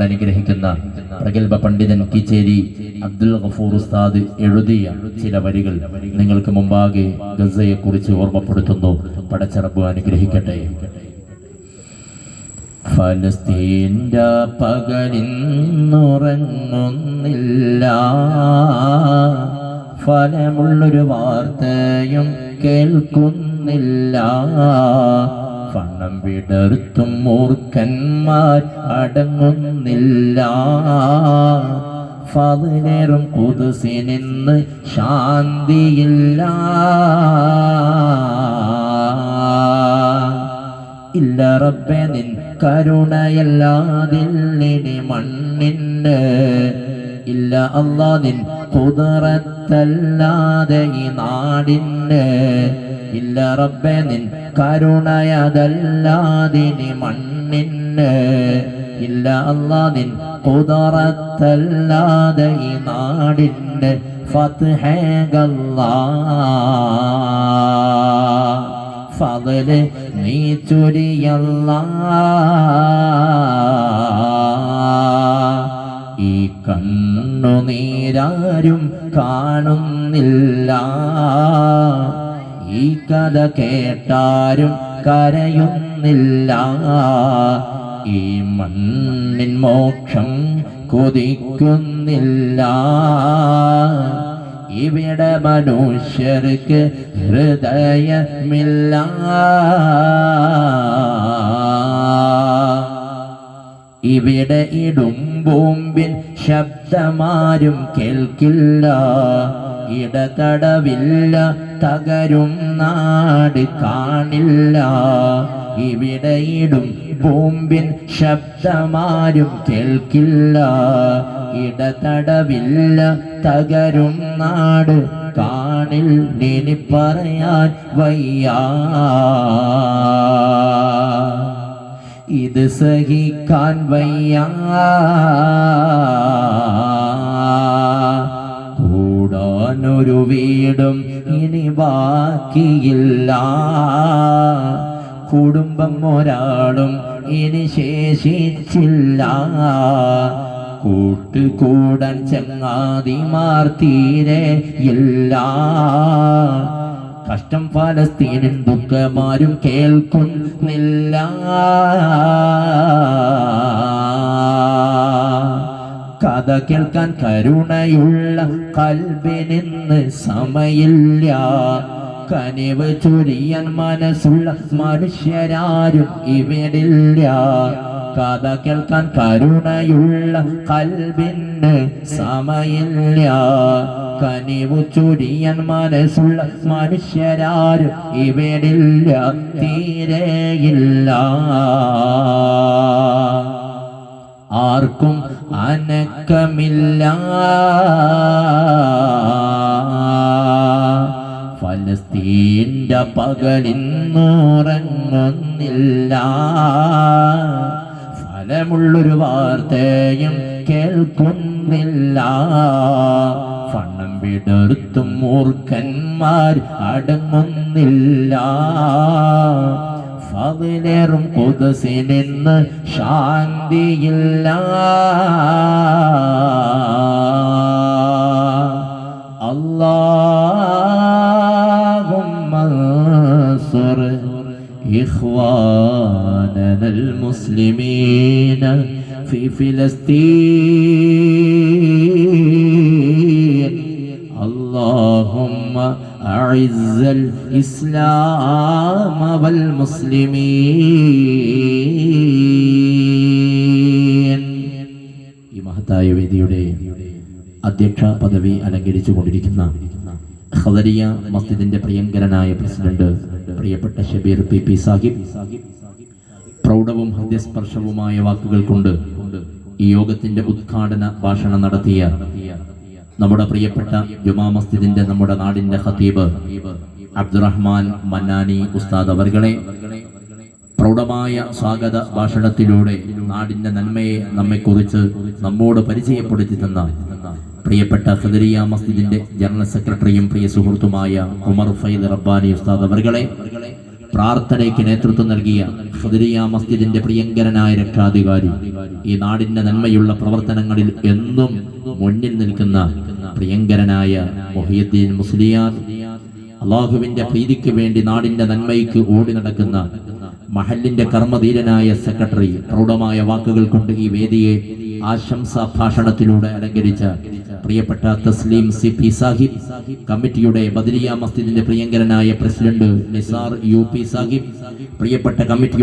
അനുഗ്രഹിക്കുന്ന പ്രഗത്ഭ പണ്ഡിതൻ കിച്ചേരി അബ്ദുൽ ഗഫൂർ ഉസ്താദ് എഴുതിയ ചില വരികൾ നിങ്ങൾക്ക് മുമ്പാകെ ഗസയെ കുറിച്ച് ഓർമ്മപ്പെടുത്തുന്നു. പടച്ചറബ് അനുഗ്രഹിക്കട്ടെ. ഫലസ്തീന്റെ പകലിന്നുറങ്ങുന്നില്ല ഫലമുള്ളൊരു വാർത്തയും കേൾക്കുന്നില്ല. ഫണം വിടർത്തും മൂർഖന്മാർ അടങ്ങുന്നില്ല. ഫതിലേറും കുതിസി നിന്ന് ശാന്തിയില്ല. ഇല്ല റബ്ബെ നിൻ കരുണയല്ലാതില്ലിനി മണ്ണിന്. ഇല്ല അള്ളാ നിൻ കുതിറത്തല്ലാതെ ഈ നാടിന്. ഇല്ല റബ്ബെ നിൻ കരുണയതല്ലാതിനി മണ്ണിന് ഇല്ല അല്ലാതിൻ പുതറത്തല്ലാതെ ഈ നാടിന് ഫത്ഹേഗല്ലാ ഫضൽ നീ ചൊരിയല്ല ഈ കണ്ണു നീരാരും കാണുന്നില്ല ഈ കഥ കേട്ടാരും കരയുന്നില്ല. ഈ മണ്ണിൻ മോക്ഷം കൊതിക്കുന്നില്ല. ഇവിടെ മനുഷ്യർക്ക് ഹൃദയമില്ല. ഇവിടെ ഇടും ബോംബിൻ ശബ്ദമാരും കേൾക്കില്ല. ഇടതടവില്ല തകരും നാട് കാണില്ല. ഇവിടെയിടും ബോംബിൻ ശബ്ദമാരും കേൾക്കില്ല. ഇടതടവില്ല തകരും നാട് കാണിൽ ഇനി പറയാൻ വയ്യ. ഇത് സഹിക്കാൻ വയ്യ. കൂടാനൊരു വീടും ഇനി ബാക്കിയില്ല. കുടുംബം ഒരാളും ഇനി ശേഷിച്ചില്ല. കൂട്ടുകൂടൻ ചങ്ങാതിമാർ തീരെ ഇല്ല. കഷ്ടം ഫലസ്തീനിൻ ദുഃഖമാരും കേൾക്കുന്നില്ല. കഥ കേൾക്കാൻ കരുണയുള്ള കൽബിനിന്ന് സമയില്ല. കനിവ് ചൊരിയാൻ മനസ്സുള്ള മനുഷ്യരാരും ഇവിടില്ല. കഥ കേൾക്കാൻ കരുണയുള്ള കൽബിന് സമയില്ല. കനിവു ചൊരിയാൻ മനസ്സുള്ള മനുഷ്യരാരും ഇവിടില്ല. തീരെയില്ല. ആർക്കും അനക്കമില്ല. ഫലസ്തീന്റെ പകലിന്നുറങ്ങുന്നില്ല ഫലമുള്ളൊരു വാർത്തയും കേൾക്കുന്നില്ല. ഫണം വിടർത്തും മൂർഖന്മാർ അടങ്ങുന്നില്ല. ഫതിലേറും കുതസിനിന്ന് ശാന്തിയില്ല اللهم انصر إخواننا المسلمين في فلسطين اللهم أعز الإسلام والمسلمين ഈ മഹത്തായ വേദിയുടെ അധ്യക്ഷ പദവി അലങ്കരിച്ചു കൊണ്ടിരിക്കുന്ന ഖദരിയ മസ്ജിദിന്റെ പ്രിയങ്കരനായ പ്രസിഡന്റ് പ്രിയപ്പെട്ട ഷബീർ പി പി സാഹിബ് പ്രൗഢവും ഹൃദയസ്പർശവുമായ വാക്കുകൾ കൊണ്ട് ഈ യോഗത്തിന്റെ ഉദ്ഘാടന ഭാഷണം നടത്തിയ നമ്മുടെ പ്രിയപ്പെട്ട ജുമാ മസ്ജിദിന്റെ നമ്മുടെ നാടിന്റെ ഖതീബ് അബ്ദുറഹ്മാൻ മന്നാനി ഉസ്താദ് അവർകളെ പ്രൗഢമായ സ്വാഗത ഭാഷണത്തിലൂടെ നാടിന്റെ നന്മയെ നമ്മെക്കുറിച്ച് നമ്മോട് പരിചയപ്പെടുത്തി തന്ന പ്രിയപ്പെട്ട ഹദരിയ മസ്ജിദിന്റെ ജനറൽ സെക്രട്ടറിയും പ്രിയ സുഹൃത്തുമായ ഉമർ ഫൈദ് റബ്ബാനി ഉസ്താദ് അവർകളെ പ്രാർത്ഥനയ്ക്ക് നേതൃത്വം നൽകിയ ഖദരിയ മസ്ജിദിന്റെ പ്രിയങ്കരനായ രക്ഷാധികാരി. ഈ നാടിന്റെ നന്മയുള്ള പ്രവർത്തനങ്ങളിൽ എന്നും മുന്നിൽ നിൽക്കുന്ന പ്രിയങ്കരനായ മൊഹിയുദ്ദീൻ മുസ്ലിയാർ അള്ളാഹുവിന്റെ പ്രീതിക്ക് വേണ്ടി നാടിന്റെ നന്മയ്ക്ക് ഓടി നടക്കുന്ന മഹലിന്റെ കർമ്മധീരനായ സെക്രട്ടറി പ്രൗഢമായ വാക്കുകൾ കൊണ്ട് ഈ വേദിയെ ആശംസാ ഭാഷണത്തിലൂടെ അലങ്കരിച്ച പ്രിയപ്പെട്ട തസ്ലീം സി പി സാഹിബ് കമ്മിറ്റിയുടെ ബദരിയ മസ്ജിദിന്റെ പ്രിയങ്കരനായ president Nisar U P Sahib പ്രിയപ്പെട്ട കമ്മിറ്റി